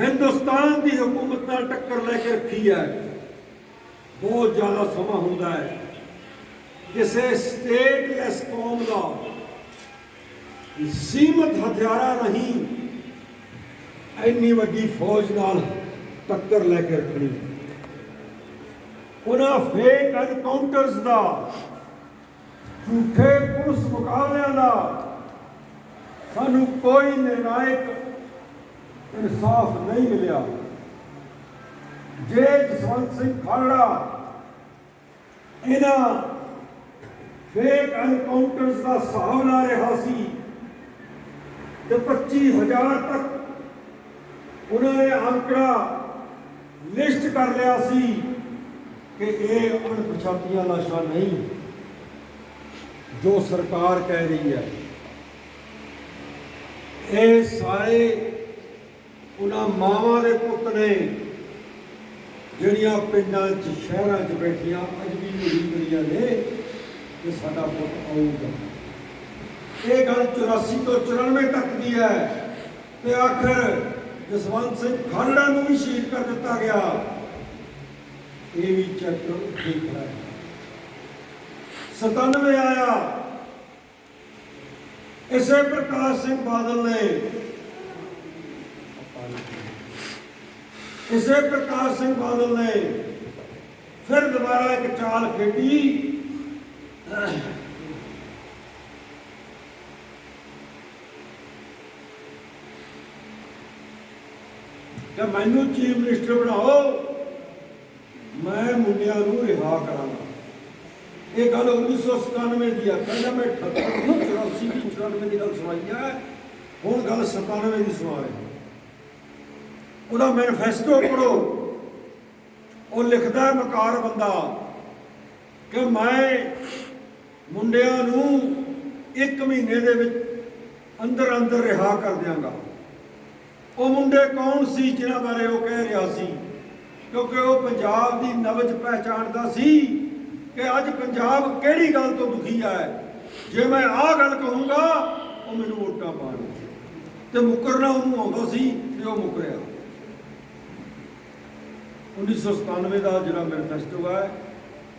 ਹਿੰਦੁਸਤਾਨ ਦੀ ਹਕੂਮਤ ਨਾਲ ਟੱਕਰ ਲੈ ਕੇ ਰੱਖੀ ਹੈ। ਬਹੁਤ ਜ਼ਿਆਦਾ ਸਮਾਂ ਹੁੰਦਾ ਹੈ। ਕਿਸੇ ਸਟੇਟਲੈਸ ਕੌਮ ਦਾ ਸੀਮਤ ਹਥਿਆਰਾਂ ਨਹੀਂ ਇੰਨੀ ਵੱਡੀ ਫੌਜ ਨਾਲ ਟੱਕਰ ਲੈ ਕੇ ਰੱਖਣੀ। ਉਹਨਾਂ ਫੇਕ ਐਨਕਾਊਂਟਰਸ ਦਾ, ਝੂਠੇ ਪੁਲਿਸ ਮੁਕਾਬਲਿਆਂ ਦਾ ਸਾਨੂੰ ਕੋਈ ਨਿਰਣਾਇਕ ਇਨਸਾਫ ਨਹੀਂ ਮਿਲਿਆ। ਜੇ ਜਸਵੰਤ ਸਿੰਘ ਖਾਲੜਾ ਇਹਨਾਂ ਫੇਕ ਐਨਕਾਊਂਟਰਸ ਦਾ ਹਿਸਾਬ ਲਾ ਰਿਹਾ ਸੀ ਤੇ 25000 ਤੱਕ ਉਹਨਾਂ ਨੇ ਅੰਕੜਾ ਲਿਸਟ ਕਰ ਲਿਆ ਸੀ ਕਿ ਇਹ ਅਣਪਛਾਤੀਆਂ ਲਾਸ਼ਾਂ ਨਹੀਂ, ਜੋ ਸਰਕਾਰ ਕਹਿ ਰਹੀ ਹੈ। ਇਹ ਸਾਰੇ ਉਹਨਾਂ ਮਾਵਾਂ ਦੇ ਪੁੱਤ ਨੇ ਜਿਹੜੀਆਂ ਪਿੰਡਾਂ 'ਚ, ਸ਼ਹਿਰਾਂ 'ਚ ਬੈਠੀਆਂ, ਅੱਜ ਵੀ ਉਡੀਕ ਨੇ ਕਿ ਸਾਡਾ ਪੁੱਤ ਆਊਗਾ। ਇਹ ਗੱਲ 84 ਤੋਂ 94 ਤੱਕ ਦੀ ਹੈ ਤੇ ਆਖਰ ਜਸਵੰਤ ਸਿੰਘ ਖਾਲੜਾ ਨੂੰ ਵੀ ਸ਼ਹੀਦ ਕਰ ਦਿੱਤਾ ਗਿਆ। ਇਹ ਵੀ ਚੈਪਟਰ ਦੇਖ ਰਿਹਾ ਹੈ। 97 ਆਇਆ। ਇਸੇ ਪ੍ਰਕਾਸ਼ ਸਿੰਘ ਬਾਦਲ ਨੇ ਇਸੇ ਪ੍ਰਕਾਸ਼ ਸਿੰਘ ਬਾਦਲ ਨੇ ਫਿਰ ਦੁਬਾਰਾ ਇੱਕ ਚਾਲ ਖੇਡੀ। ਕਿ ਮੈਨੂੰ ਚੀਫ ਮਿਨਿਸਟਰ ਬਣਾਓ, ਮੈਂ ਮੁੰਡਿਆਂ ਨੂੰ ਰਿਹਾ ਕਰਾਂਗਾ। ਇਹ ਗੱਲ 1997 ਦੀ ਆ। ਪਹਿਲਾਂ ਮੈਂ 88 84 ਦੀ 94 ਦੀ ਗੱਲ ਸੁਣਾਈ ਆ। ਹੁਣ ਗੱਲ 97 ਦੀ ਸੁਣਾ ਰਿਹਾ। ਉਹਦਾ ਮੈਨੀਫੈਸਟੋ ਪੜੋ ਉਹ ਲਿਖਦਾ ਹੈ ਮਕਾਰ ਬੰਦਾ ਕਿ ਮੈਂ ਮੁੰਡਿਆਂ ਨੂੰ ਇੱਕ ਮਹੀਨੇ ਦੇ ਵਿੱਚ ਅੰਦਰ ਅੰਦਰ ਰਿਹਾ ਕਰ ਦਿਆਂਗਾ। ਉਹ ਮੁੰਡੇ ਕੌਣ ਸੀ ਜਿਨ੍ਹਾਂ ਬਾਰੇ ਉਹ ਕਹਿ ਰਿਹਾ ਸੀ? ਕਿਉਂਕਿ ਉਹ ਪੰਜਾਬ ਦੀ ਨਵਜ ਪਹਿਚਾਣਦਾ ਸੀ ਕਿ ਅੱਜ ਪੰਜਾਬ ਕਿਹੜੀ ਗੱਲ ਤੋਂ ਦੁਖੀ ਹੈ। ਜੇ ਮੈਂ ਆਹ ਗੱਲ ਕਹੂੰਗਾ, ਉਹ ਮੈਨੂੰ ਵੋਟਾਂ ਪਾਣਗੇ ਤੇ ਮੁਕਰਨਾ ਉਹਨੂੰ ਆਉਂਦਾ ਸੀ ਤੇ ਉਹ ਮੁਕਰਿਆ 1997 ਦਾ ਜਿਹੜਾ ਮੈਨੀਫੈਸਟੋ ਹੈ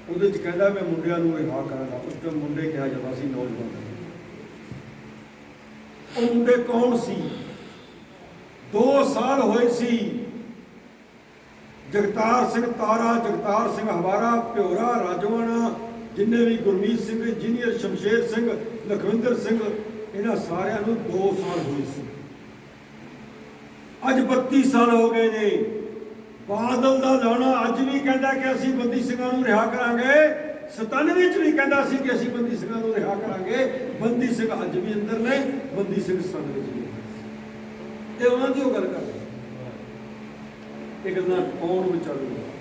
ਉਹਦੇ ਚ ਕਹਿੰਦਾ ਮੈਂ ਮੁੰਡਿਆਂ ਨੂੰ ਰਿਹਾ ਕਰਾਂਗਾ। ਉਸ ਤੋਂ ਮੁੰਡੇ ਕਿਹਾ ਜਾਂਦਾ ਸੀ ਨੌਜਵਾਨ। ਉਹ ਮੁੰਡੇ ਕੌਣ ਸੀ? 2 ਸਾਲ ਹੋਏ ਸੀ। ਜਗਤਾਰ ਸਿੰਘ ਤਾਰਾ, ਜਗਤਾਰ ਸਿੰਘ ਹਵਾਰਾ ਪਿਓਰਾ ਰਾਜਵਾਨਾ ਜਿੰਨੇ ਵੀ ਗੁਰਮੀਤ ਸਿੰਘ ਇੰਜੀਨੀਅਰ ਸ਼ਮਸ਼ੇਰ ਸਿੰਘ, ਲਖਵਿੰਦਰ ਸਿੰਘ, ਇਹਨਾਂ ਸਾਰਿਆਂ ਨੂੰ 2 ਸਾਲ ਹੋਏ ਸੀ। ਅੱਜ 32 ਸਾਲ ਹੋ ਗਏ ਨੇ। ਬਾਦਲ ਦਾ ਲਾਣਾ ਅੱਜ ਵੀ ਕਹਿੰਦਾ ਕਿ ਅਸੀਂ ਬੰਦੀ ਸਿੰਘਾਂ ਨੂੰ ਰਿਹਾ ਕਰਾਂਗੇ। 97 ਵਿੱਚ ਵੀ ਕਹਿੰਦਾ ਸੀ ਕਿ ਅਸੀਂ ਬੰਦੀ ਸਿੰਘਾਂ ਨੂੰ ਰਿਹਾ ਕਰਾਂਗੇ। ਬੰਦੀ ਸਿੰਘ ਅੱਜ ਵੀ ਅੰਦਰ ਨੇ ਬੰਦੀ ਸਿੰਘ ਸਨ ਵਿੱਚ ਵੀ। ਇਹ ਉਹਨਾਂ ਦੀ ਉਹ ਗੱਲ ਕਰਦੇ। ਇਹ ਗੱਲਾਂ ਕੌਣ ਵਿਚਾਰੂਗਾ?